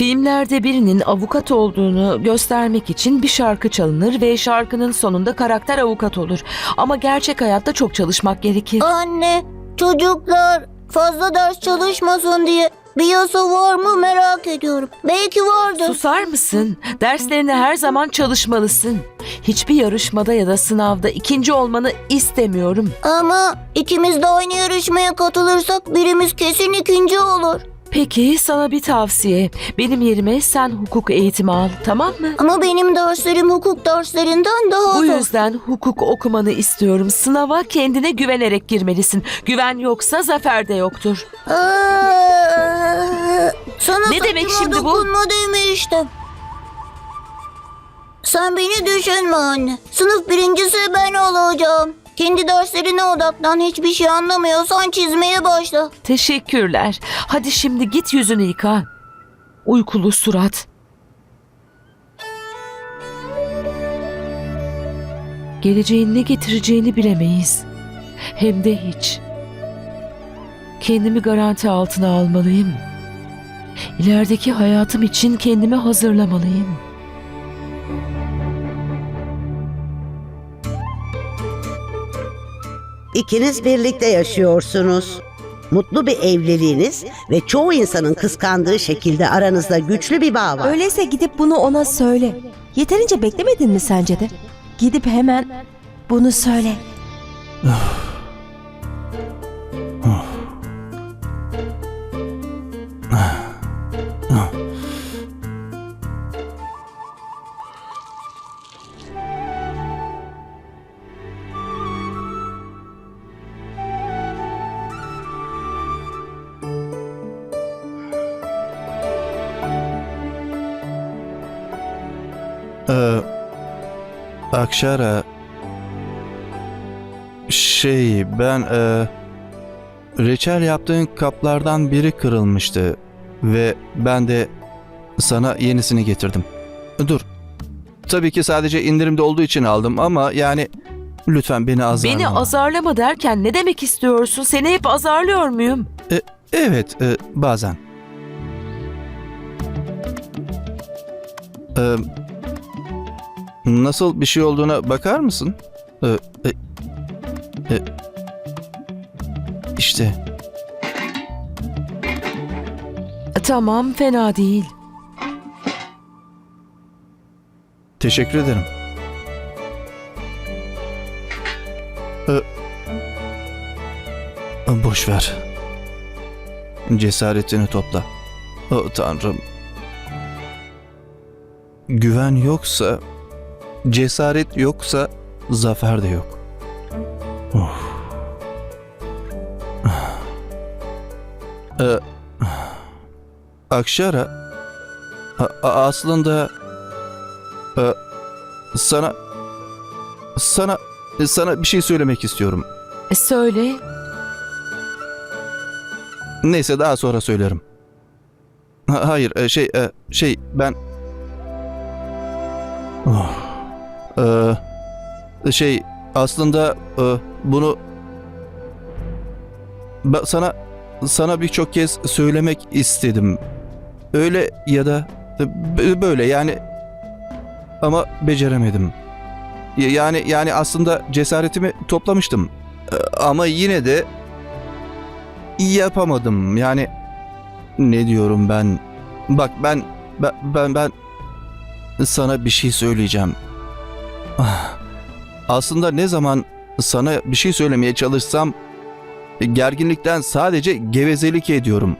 Filmlerde birinin avukat olduğunu göstermek için bir şarkı çalınır ve şarkının sonunda karakter avukat olur. Ama gerçek hayatta çok çalışmak gerekir. Anne, çocuklar fazla ders çalışmasın diye bir yasa var mı merak ediyorum. Belki vardır. Susar mısın? Derslerine her zaman çalışmalısın. Hiçbir yarışmada ya da sınavda ikinci olmanı istemiyorum. Ama ikimiz de aynı yarışmaya katılırsak birimiz kesin ikinci olur. Peki sana bir tavsiye. Benim yerime sen hukuk eğitimi al tamam mı? Ama benim derslerim hukuk derslerinden daha Bu zor. yüzden hukuk okumanı istiyorum. Sınava kendine güvenerek girmelisin. Güven yoksa zafer de yoktur. Aa, Sana Ne demek saçıma şimdi bu? dokunma demiştim. Sen beni düşünme anne. Sınıf birincisi ben olacağım. Kendi derslerine odaklan. Hiçbir şey anlamıyorsan çizmeye başla. Teşekkürler. Hadi şimdi git yüzünü yıka. Uykulu surat. Geleceğin ne getireceğini bilemeyiz. Hem de hiç. Kendimi garanti altına almalıyım. İlerideki hayatım için kendimi hazırlamalıyım. İkiniz birlikte yaşıyorsunuz. Mutlu bir evliliğiniz ve çoğu insanın kıskandığı şekilde aranızda güçlü bir bağ var. Öyleyse gidip bunu ona söyle. Yeterince beklemedin mi sence de? Gidip hemen bunu söyle. Akşara şey ben e, reçel yaptığın kaplardan biri kırılmıştı ve ben de sana yenisini getirdim. Dur. Tabii ki sadece indirimde olduğu için aldım ama yani lütfen beni azarlama. Beni azarlama derken ne demek istiyorsun? Seni hep azarlıyor muyum? Evet, e, bazen. E, nasıl bir şey olduğuna bakar mısın? E, e, e, işte, Tamam, fena değil. teşekkür ederim. E, boş ver. Cesaretini topla. O Tanrım. Güven yoksa, cesaret yoksa zafer de yok. Of. Ee, Akşara aslında e, sana sana sana bir şey söylemek istiyorum. E, söyle. Neyse daha sonra söylerim. Ha- Hayır e, şey e, şey ben Oh. Ee, şey aslında e, bunu sana sana birçok kez söylemek istedim. Öyle ya da böyle yani ama beceremedim. Yani yani aslında cesaretimi toplamıştım. Ee, Ama yine de yapamadım. Yani ne diyorum ben? Bak ben ben ben, ben sana bir şey söyleyeceğim. Ah, Aslında ne zaman sana bir şey söylemeye çalışsam gerginlikten sadece gevezelik ediyorum.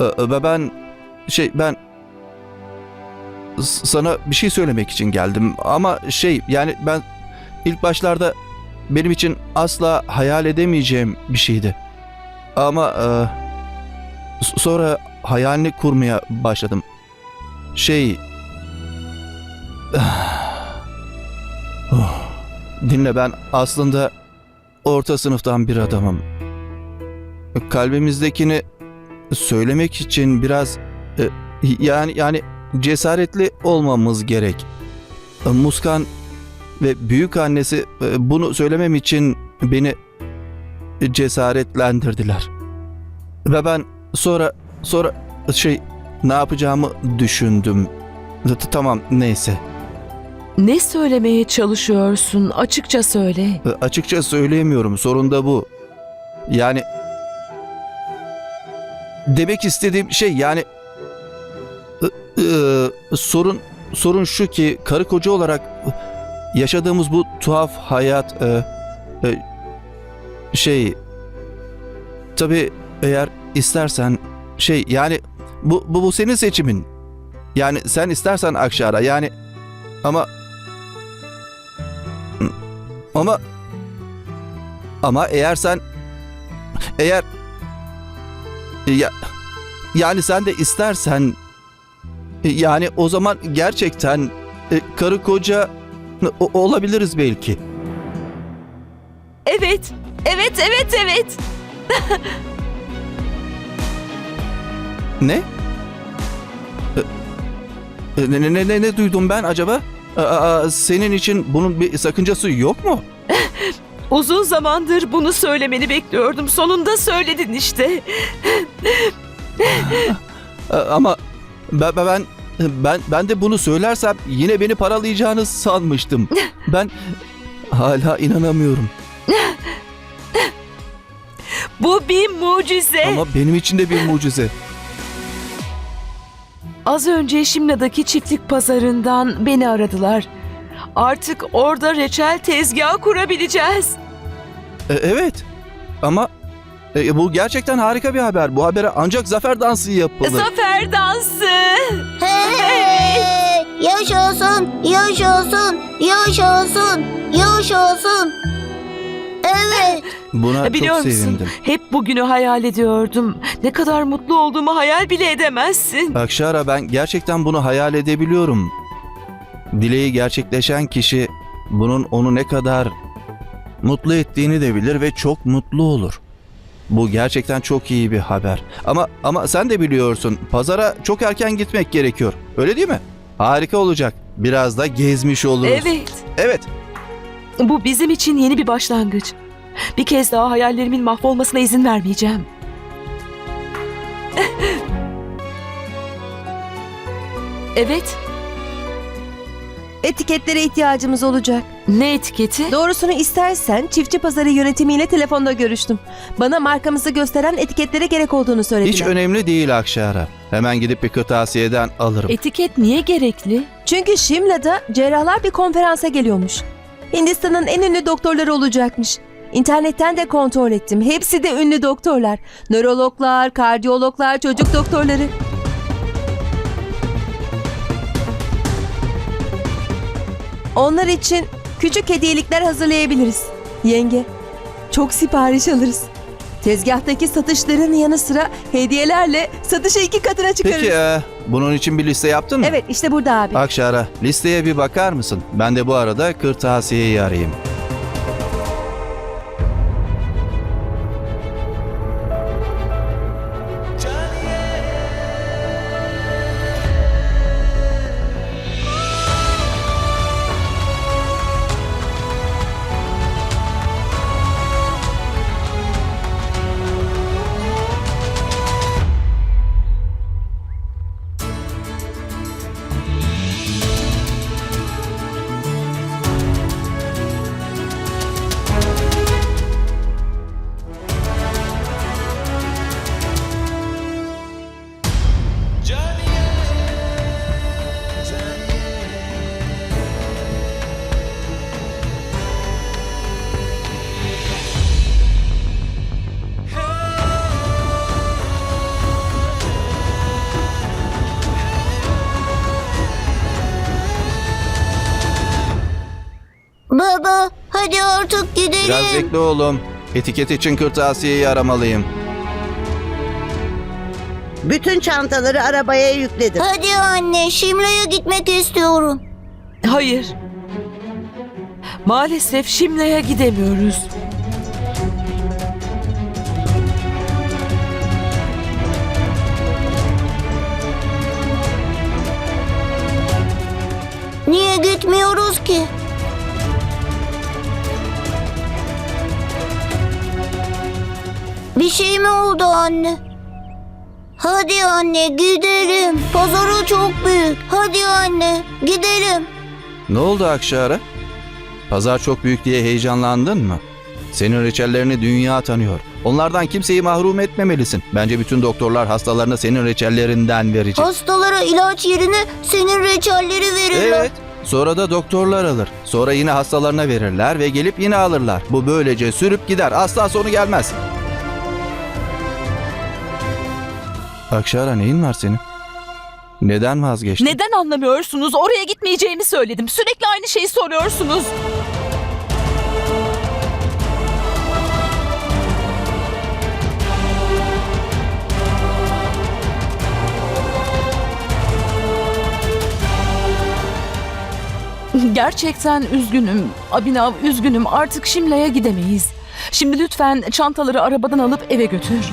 Ve ben şey ben sana bir şey söylemek için geldim ama şey yani ben ilk başlarda benim için asla hayal edemeyeceğim bir şeydi. Ama e, sonra hayalini kurmaya başladım. Şey Oh. Dinle ben aslında orta sınıftan bir adamım. Kalbimizdekini söylemek için biraz e, yani yani cesaretli olmamız gerek. Muskan ve büyük annesi e, bunu söylemem için beni cesaretlendirdiler. Ve ben sonra sonra şey ne yapacağımı düşündüm. Tamam neyse. Ne söylemeye çalışıyorsun? Açıkça söyle. E, Açıkça söyleyemiyorum. Sorun da bu. Yani demek istediğim şey yani e, e, sorun sorun şu ki karı koca olarak yaşadığımız bu tuhaf hayat şey tabi eğer istersen şey yani bu, bu bu senin seçimin. Yani sen istersen Akşar'a yani ama ama ama eğer sen eğer ya yani sen de istersen yani o zaman gerçekten e, karı koca o- olabiliriz belki. Evet. Evet, evet, evet. Ne? E, Ne ne ne ne, ne duydum ben acaba? Aa, senin için bunun bir sakıncası yok mu? Uzun zamandır bunu söylemeni bekliyordum. Sonunda söyledin işte. Ama ben ben ben ben de bunu söylersem yine beni paralayacağını sanmıştım. Ben hala inanamıyorum. Bu bir mucize. Ama benim için de bir mucize. Az önce Şimla'daki çiftlik pazarından beni aradılar. Artık orada reçel tezgahı kurabileceğiz. E, evet. Ama e, bu gerçekten harika bir haber. Bu habere ancak zafer dansı yapılır. Zafer dansı. Hey! Yaşasın, yaşasın, yaşasın, yaşasın. Evet. Buna E, Biliyor çok musun? sevindim. Hep bugünü hayal ediyordum. Ne kadar mutlu olduğumu hayal bile edemezsin. Akşara ben gerçekten bunu hayal edebiliyorum. Dileği gerçekleşen kişi bunun onu ne kadar mutlu ettiğini de bilir ve çok mutlu olur. Bu gerçekten çok iyi bir haber. Ama ama sen de biliyorsun pazara çok erken gitmek gerekiyor. Öyle değil mi? Harika olacak. Biraz da gezmiş oluruz. Evet. Evet. Bu bizim için yeni bir başlangıç. Bir kez daha hayallerimin mahvolmasına izin vermeyeceğim. Evet. Etiketlere ihtiyacımız olacak. Ne etiketi? Doğrusunu istersen çiftçi pazarı yönetimiyle telefonda görüştüm. Bana markamızı gösteren etiketlere gerek olduğunu söylediler. Hiç önemli değil Akşara. Hemen gidip bir kırtasiyeden alırım. Etiket niye gerekli? Çünkü Şimla'da cerrahlar bir konferansa geliyormuş. Hindistan'ın en ünlü doktorları olacakmış. İnternetten de kontrol ettim. Hepsi de ünlü doktorlar. Nörologlar, kardiyologlar, çocuk doktorları. Onlar için küçük hediyelikler hazırlayabiliriz. Yenge, çok sipariş alırız. Tezgahtaki satışların yanı sıra hediyelerle satışı iki katına çıkarırız. Peki e, bunun için bir liste yaptın mı? Evet işte burada abi. Akşara listeye bir bakar mısın? Ben de bu arada kırtasiyeyi arayayım. Hadi artık gidelim. Biraz bekle oğlum. Etiket için kırtasiyeyi aramalıyım. Bütün çantaları arabaya yükledim. Hadi anne, Şimla'ya gitmek istiyorum. Hayır. Maalesef Şimla'ya gidemiyoruz. Niye gitmiyoruz ki? Şey mi oldu anne? Hadi anne gidelim. Pazarı çok büyük. Hadi anne gidelim. Ne oldu Akşar'a? Pazar çok büyük diye heyecanlandın mı? Senin reçellerini dünya tanıyor. Onlardan kimseyi mahrum etmemelisin. Bence bütün doktorlar hastalarına senin reçellerinden verecek. Hastalara ilaç yerine senin reçelleri verirler. Evet. Sonra da doktorlar alır. Sonra yine hastalarına verirler ve gelip yine alırlar. Bu böylece sürüp gider. Asla sonu gelmez. Akşara neyin var senin? Neden vazgeçtin? Neden anlamıyorsunuz? Oraya gitmeyeceğimi söyledim. Sürekli aynı şeyi soruyorsunuz. Gerçekten üzgünüm. Abinav üzgünüm. Artık Şimla'ya gidemeyiz. Şimdi lütfen çantaları arabadan alıp eve götür.